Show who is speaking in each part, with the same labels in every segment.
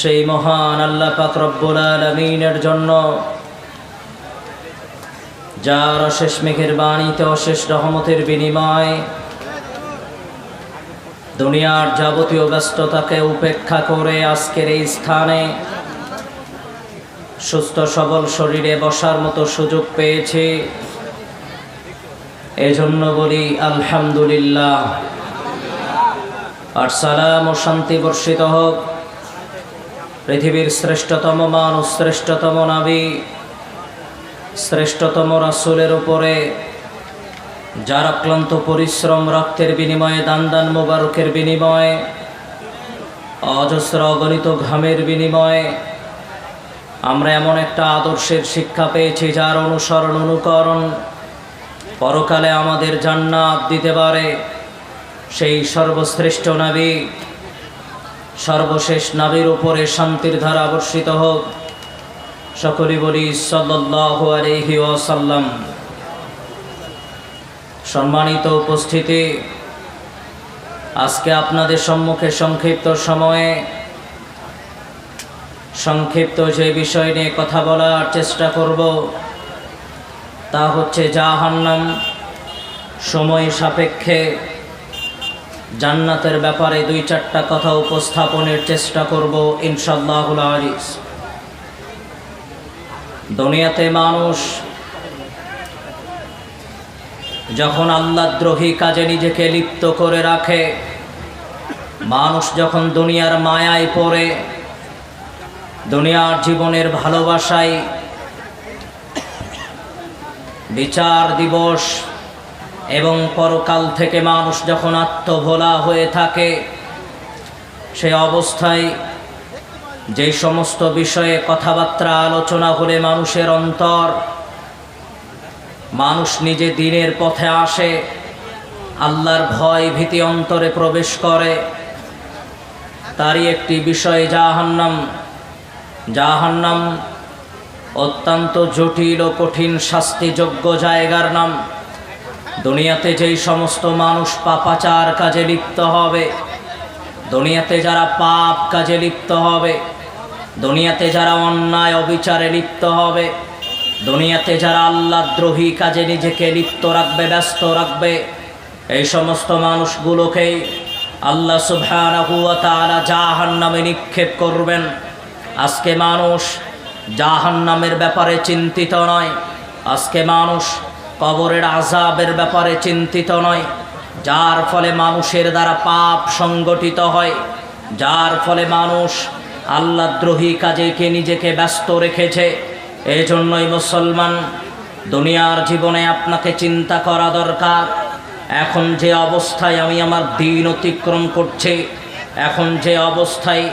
Speaker 1: সেই মহান আল্লাহ পাক রব্বুল আলমিনের জন্য, যার অশেষ মেঘের বাণীতে অশেষ রহমতের বিনিময় দুনিয়ার যাবতীয় ব্যস্ততাকে উপেক্ষা করে আজকের এই স্থানে সুস্থ সবল শরীরে বসার মতো সুযোগ পেয়েছে। এজন্য বলি আলহামদুলিল্লাহ। আর সালাম ও শান্তি বর্ষিত হোক। পৃথিবীর শ্রেষ্ঠতম মানুষ শ্রেষ্ঠতম নাবি, শ্রেষ্ঠতম রাসুলের উপরে যার অক্লান্ত পরিশ্রম রক্তের বিনিময়ে দান দান মোবারকের বিনিময়ে, অজস্র অগণিত ঘামের বিনিময়ে আমরা এমন একটা আদর্শের শিক্ষা পেয়েছি যার অনুসরণ, অনুকরণ পরকালে আমাদের জান্নাত দিতে পারে সেই সর্বশ্রেষ্ঠ নাবী। সর্বশেষ নাবির উপরে শান্তির ধারা বর্ষিত হোক। সকলে বলি আলাইহি সম্মানিত উপস্থিতি, আজকে আপনাদের সম্মুখে সংক্ষিপ্ত সময়ে সংক্ষিপ্ত যে বিষয় নিয়ে কথা বলার চেষ্টা করব, তা হচ্ছে জাহান্নাম সময় সাপেক্ষে জান্নাতের ব্যাপারে দুই চারটা কথা উপস্থাপনের চেষ্টা করব ইনশাল্লাহুল আজিজ। দুনিয়াতে মানুষ যখন আল্লাদ্রোহী কাজে নিজেকে লিপ্ত করে রাখে, মানুষ যখন দুনিয়ার মায়ায় পড়ে, দুনিয়ার জীবনের ভালোবাসায় বিচার দিবস এবং পরকাল থেকে মানুষ যখন আত্মভোলা হয়ে থাকে, সে অবস্থায় যে সমস্ত বিষয়ে কথাবার্তা, আলোচনা হলে মানুষের অন্তর, মানুষ নিজে দিনের পথে আসে, আল্লাহর ভয় ভীতি অন্তরে প্রবেশ করে। তারই একটি বিষয় জাহান্নাম। জাহান্নাম অত্যন্ত জটিল ও কঠিন শাস্তিযোগ্য জায়গার নাম। দুনিয়াতে যেই সমস্ত মানুষ পাপাচার কাজে লিপ্ত হবে, দুনিয়াতে যারা পাপ কাজে লিপ্ত হবে, দুনিয়াতে যারা অন্যায় অবিচারে লিপ্ত হবে, দুনিয়াতে যারা আল্লাদ্রোহী কাজে নিজেকে লিপ্ত রাখবে, ব্যস্ত রাখবে, এই সমস্ত মানুষগুলোকেই আল্লাহ ওয়া তাআলা জাহান্নামে নিক্ষেপ করবেন। আজকে মানুষ জাহান্নামের ব্যাপারে চিন্তিত নয়, আজকে মানুষ কবরের আজাবের ব্যাপারে চিন্তিত নয়, যার ফলে মানুষের দ্বারা পাপ সংগঠিত হয়, যার ফলে মানুষ আল্লাদ্রোহী কাজেকে নিজেকে ব্যস্ত রেখেছে। এজন্যই মুসলমান, দুনিয়ার জীবনে আপনাকে চিন্তা করা দরকার। এখন যে অবস্থায় আমি আমার দিন অতিক্রম করছি, এখন যে অবস্থায়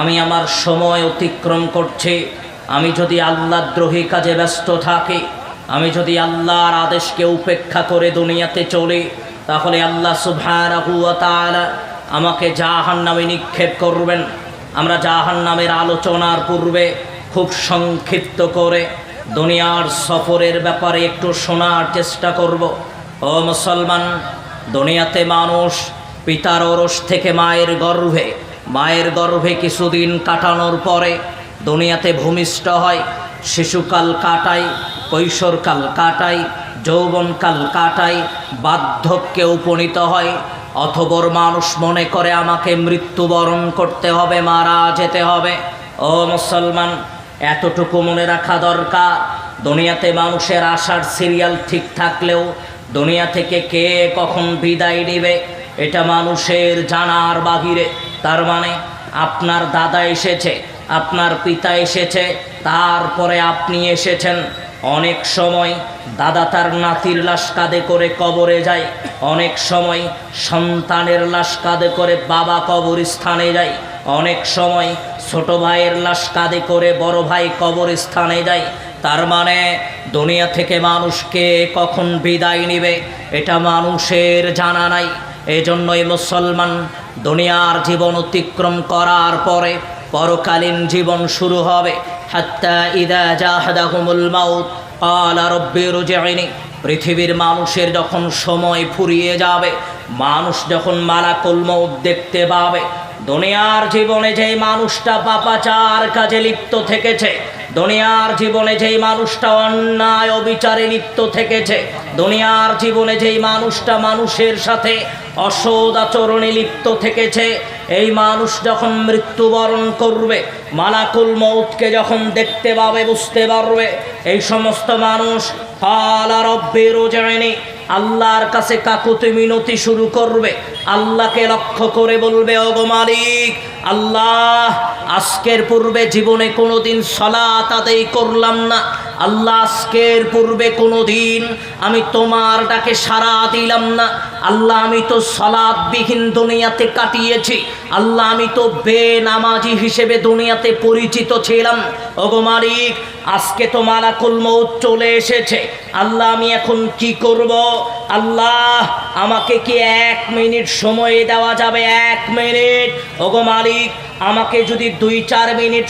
Speaker 1: আমি আমার সময় অতিক্রম করছি, আমি যদি আল্লাদ্রোহী কাজে ব্যস্ত থাকি আমি যদি আল্লাহর আদেশকে উপেক্ষা করে দুনিয়াতে চলি, তাহলে আল্লাহ তাআলা আমাকে জাহান নামে নিক্ষেপ করবেন। আমরা জাহান নামের আলোচনার পূর্বে খুব সংক্ষিপ্ত করে দুনিয়ার সফরের ব্যাপারে একটু শোনার চেষ্টা করব। ও মুসলমান, দুনিয়াতে মানুষ পিতার ওরস থেকে মায়ের গর্ভে মায়ের গর্ভে কিছুদিন কাটানোর পরে দুনিয়াতে ভূমিষ্ঠ হয়, শিশুকাল কাটায় কৈশোরকাল কাটায় যৌবনকাল কাটায় বার্ধক্যে উপনীত হয়। অথবর মানুষ মনে করে আমাকে মৃত্যুবরণ করতে হবে, মারা যেতে হবে। ও মুসলমান, এতটুকু মনে রাখা দরকার। দুনিয়াতে মানুষের আশার সিরিয়াল ঠিক থাকলেও দুনিয়া থেকে কে কখন বিদায় নেবে, এটা মানুষের জানার বাহিরে। তার মানে আপনার দাদা এসেছে, আপনার পিতা এসেছে, তারপরে আপনি এসেছেন। অনেক সময় দাদা তার নাতির লাশ কাঁধে করে কবরে যায়। অনেক সময় সন্তানের লাশ কাঁধে করে বাবা কবরস্থানে যায়। অনেক সময় ছোট ভাইয়ের লাশ কাঁধে করে বড় ভাই কবরস্থানে যায়। তার মানে দুনিয়া থেকে মানুষকে কখন বিদায় নিবে, এটা মানুষের জানা নাই। এজন্যই মুসলমান দুনিয়ার জীবন অতিক্রম করার পরে পরকালীন জীবন শুরু হবে। হাত্তা ইদা জাহাদাহুমুল মাউত قال রব্বি رجعني পৃথিবীর মানুষের যখন সময় ফুরিয়ে যাবে, মানুষ যখন মালাকুল মৌত দেখতে পাবে, দুনিয়ার জীবনে যে মানুষটা পাপাচার কাজে লিপ্ত থেকেছে দুনিয়ার জীবনে যেই মানুষটা অন্যায় অবিচারে লিপ্ত থেকেছে, দুনিয়ার জীবনে যেই মানুষটা মানুষের সাথে অসৎ আচরণে লিপ্ত থেকেছে, এই মানুষ যখন মৃত্যুবরণ করবে, মালাকুল মৌতকে যখন দেখতে পাবে, বুঝতে পারবে, এই সমস্ত মানুষ ফালা রব্বের ওজায়নি আল্লাহর কাছে কাকুতি মিনতি শুরু করবে। আল্লাহকে লক্ষ্য করে বলবে, ওগো মালিক, আল্লাহ, আজকের পূর্বে জীবনে কোনো দিন সলাত আদায় করলাম না। আল্লাহ, আজকের পূর্বে কোনো দিন আমি তোমার ডাকে সাড়া দিলাম না। আল্লাহ, আমি তো সলাদবিহীন দুনিয়াতে কাটিয়েছি। আল্লাহ, আমি তো বে নামাজি হিসেবে দুনিয়াতে পরিচিত ছিলাম। ওগো মালিক, আজকে তো মালাকুল মৌত চলে এসেছে। আল্লাহ, আমি এখন কি করব? আল্লাহ, আমাকে কি এক মিনিট সময় দেওয়া যাবে এক মিনিট। ওগো মালিক আমাকে যদি দুই চার মিনিট